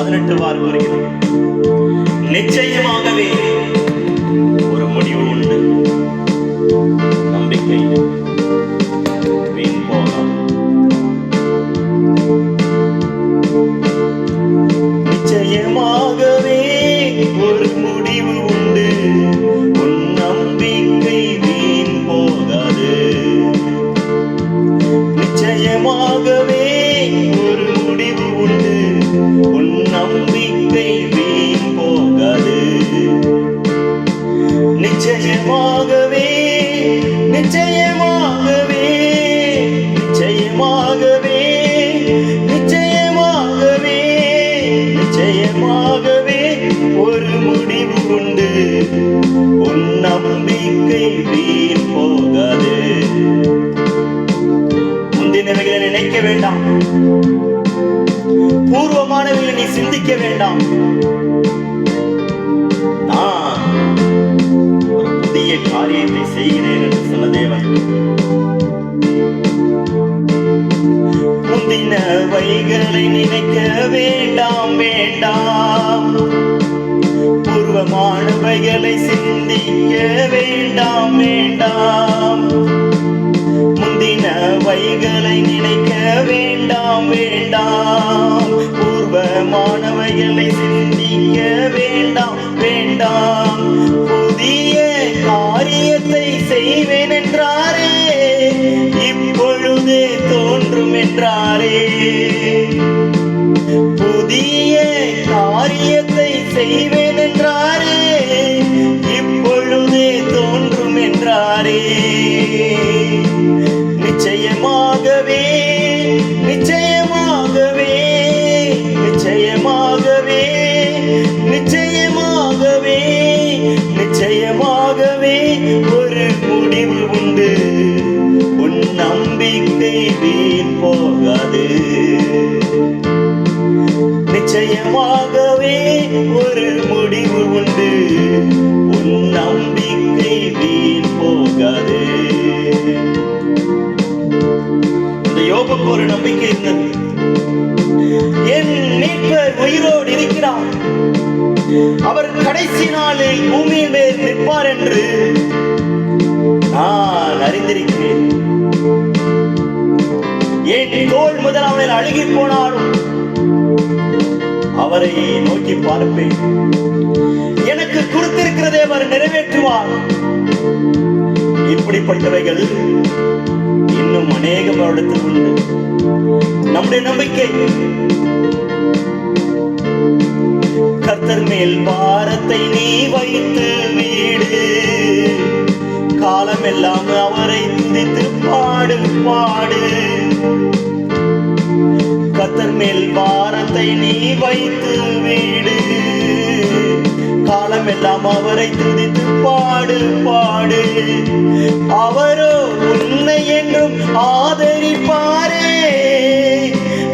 பதினெட்டு வாரம் கூறுகிறது நிச்சயமாகவே நிச்சயமாகவே நிச்சயமாகவே நிச்சயமாகவே நிச்சயமாகவே ஒரு முடிவு உண்டு. உன் நம்பிக்கை வீண் போகாது. முந்தினவைகளை நினைக்க வேண்டாம். பூர்வமானவைகளை நீ சிந்திக்க வேண்டாம். பெரிய காரியத்தை செய்கிறேன் என்று சொன்ன தேவன். முந்தினவைகளை நினைக்க வேண்டாம் வேண்டாம். பூர்வமானவைகளை சிந்திக்க வேண்டாம் வேண்டாம். முந்தினவைகளை நினைக்க வேண்டாம் வேண்டாம். பூர்வமானவைகளை சிந்திக்க வேண்டாம் வேண்டாம். நின்றாரே. புதிய காரியத்தை செய்வேன் நிச்சயமாகவே ஒரு முடிவு உண்டு. உன் நம்பிக்கை வீண் போகாது. இந்த யோபுக்கு ஒரு நம்பிக்கை இருந்தது. என் மீட்பர் உயிரோடு இருக்கிறார். அவர் கடைசி நாளில் பூமியின் மேல் நிற்பார் என்று நான் அறிந்திருக்கிறேன். என் தோல் முதல் அவனில் அழுகி போனாலும் அவரை நோக்கி பார்ப்பேன். எனக்கு கொடுத்திருக்கிறதே அவர் நிறைவேற்றுவார். இப்படிப்பட்டவைகள் இன்னும் அநேகம் வருடத்தில் உண்டு. நம்முடைய நம்பிக்கை கர்த்தர் மேல் பாரத்தை நீ வைத்து வீடு. காலமெல்லாம் அவரை துதித்து பாடு பாடு. மேல் பாரத்தை நீ வைத்து வீடு. காலமெல்லாம் அவரை துதித்து பாடு பாடு. அவரோ உன்னை என்றும் ஆதரிப்பாரே.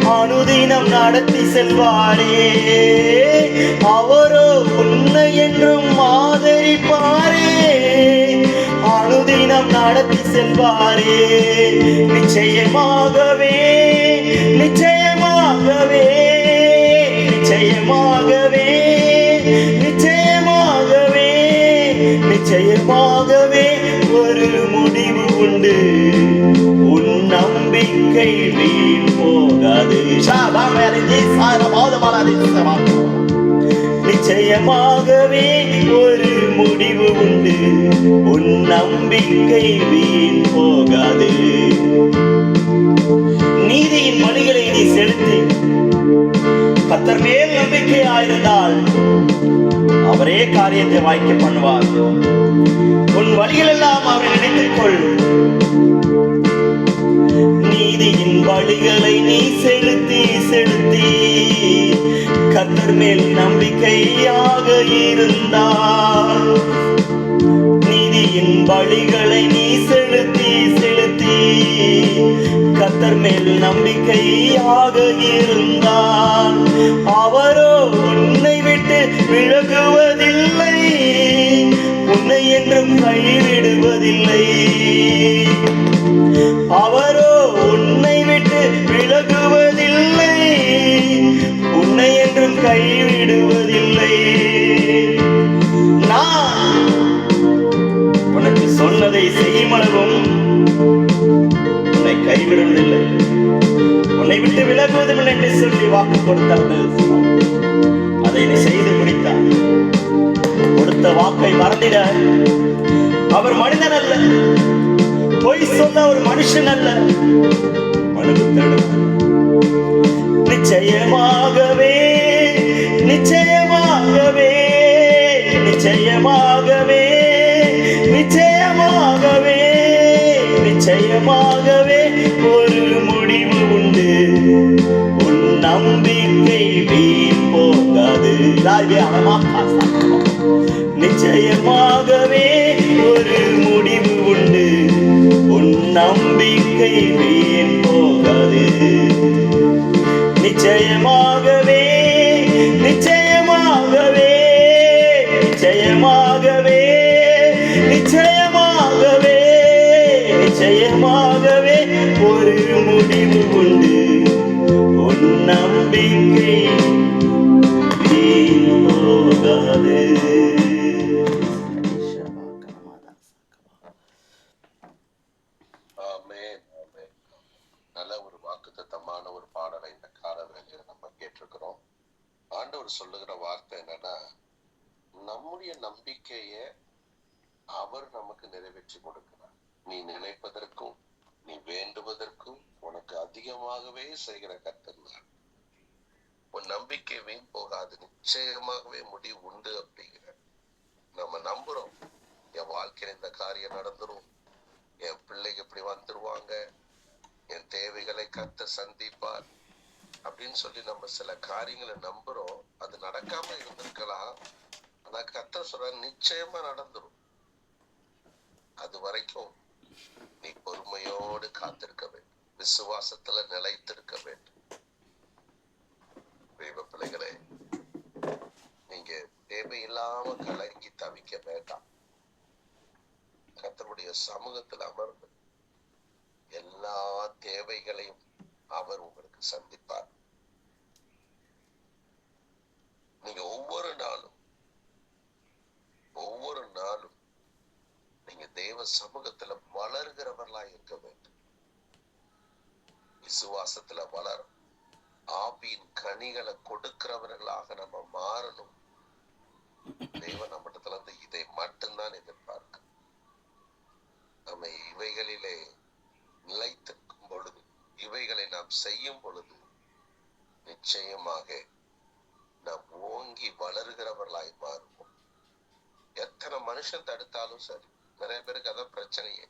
அனுதினம் நடத்தி செல்வாரே. அவரோ உன்னை என்றும் ஆதரிப்பாரே. அனுதினம் நடத்தி செல்வாரே. நிச்சயமாகவே நிச்சய நிச்சயமாகவே நிச்சயமாகவே நிச்சயமாகவே ஒரு முடிவு உண்டு. உன் நம்பிக்கை வீண் போகாது. நிச்சயமாகவே ஒரு முடிவு உண்டு. உன் நம்பிக்கை வீண் போகாது. நீதியின் மணிகளை நீ செலுத்தி. கத்தர் மேல் நம்பிக்கையாயிருந்தால் அவரே காரியத்தை வாய்க்க பண்ணுவார். உன் வழிகள் எல்லாம் அவரை நினைத்துக் கொள் நீதியின் வழிகளை நீ செலுத்தி செலுத்தி கத்தர் மேல் நம்பிக்கையாக இருந்தால். நீதியின் வழிகளை நீ செலுத்தி செலுத்தி கத்தர் மேல் நம்பிக்கையாக இருந்தான் அவரோ உன்னை விட்டு விலகுவதில்லை. உன்னை என்றும் கைவிடுவதில்லை. அவரோ உன்னை விட்டு விலகுவதில்லை. உன்னை என்றும் கைவிடுவதில்லை. நான் உனக்கு சொன்னதை செய்யும் விட்டு விலகுவதும் இல்லை என்று சொல்லி வாக்கு கொடுத்தார்கள் அதை நீ செய்து முடித்தார் கொடுத்த வாக்கை மறந்திட. அவர் மனிதன் அல்ல. பொய் சொல்ல ஒரு மனுஷன் அல்ல. மனுபுத்திரனும் நிச்சயமாகவே நிச்சயமாகவே நிச்சயமாக போகாது நிச்சயமாகவே ஒரு முடிவு உண்டு. உன் நம்பிக்கை வீண் போகாது. நிச்சயமாகவே நம்முடைய நம்பிக்கைய அவர் நமக்கு நிறைவேற்றி கொடுக்கிறார். நீ நினைப்பதற்கும் நீ வேண்டுவதற்கும் உனக்கு அதிகமாகவே செய்கிற கத்திருந்தார் உன் நம்பிக்கை வீண் போகாது. நிச்சயமாகவே முடிவு உண்டு அப்படிங்கிற. நம்ம நம்புறோம். என் வாழ்க்கையில இந்த காரியம் நடந்துரும். என் பிள்ளைக்கு இப்படி வந்துருவாங்க. என் தேவைகளை கத்த சந்திப்பார் அப்படின்னு சொல்லி நம்ம சில காரியங்களை நம்புறோம். அது நடக்காம இருந்திருக்கலாம். ஆனா கத்த சொல்ற நிச்சயமா நடந்துரும். அது வரைக்கும் நீ பொறுமையோடு காத்திருக்க வேண்டும். விசுவாசத்துல நிலைத்திருக்க வேண்டும். தெய்வ பிள்ளைகளே நீங்க தேவையில்லாம கலங்கி தவிக்க வேண்டாம். கத்தருடைய சமூகத்தில் அமர்ந்து எல்லா தேவைகளையும் அவர் உங்களுக்கு சந்திப்பார். இருக்க வேண்டும். விசுவாசத்துல வளரும். ஆவியின் கனிகளை கொடுக்கிறவர்களாக நம்ம மாறணும். தெய்வம் நம்மிடத்துல இருந்து இதை மட்டும்தான் எதிர்பார்க்க. நம்ம இவைகளிலே நிலைத்திருக்கும் பொழுது இவைகளை நாம் செய்யும் பொழுது நிச்சயமாக நாம் ஓங்கி வளருகிறவர்களாய் மாறுவோம். எத்தனை மனுஷன் தடுத்தாலும் சரி நிறைய பேருக்கு அதான் பிரச்சனையே.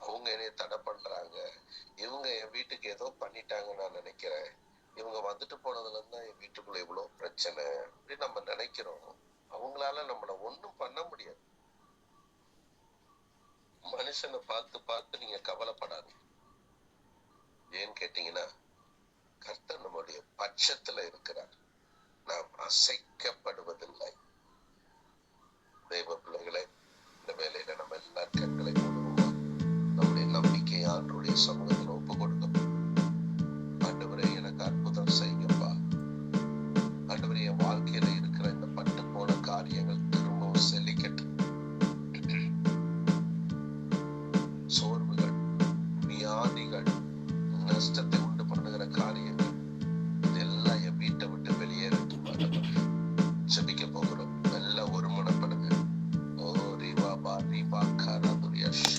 அவங்க என்னைய தடை பண்றாங்க. இவங்க என் வீட்டுக்கு ஏதோ பண்ணிட்டாங்கன்னு நான் நினைக்கிறேன். இவங்க வந்துட்டு போனதுல இருந்து தான் என் வீட்டுக்குள்ள இவ்வளவு பிரச்சனை அப்படின்னு நம்ம நினைக்கிறோம். அவங்களால நம்மள ஒண்ணும் பண்ண முடியாது. மனுஷனை பார்த்து பார்த்து நீங்க கவலைப்படாதீங்க. ஏன்னு கேட்டீங்கன்னா கர்த்தர் நம்முடைய பட்சத்துல இருக்கிறார். நாம் அசைக்கப்படுவதில்லை.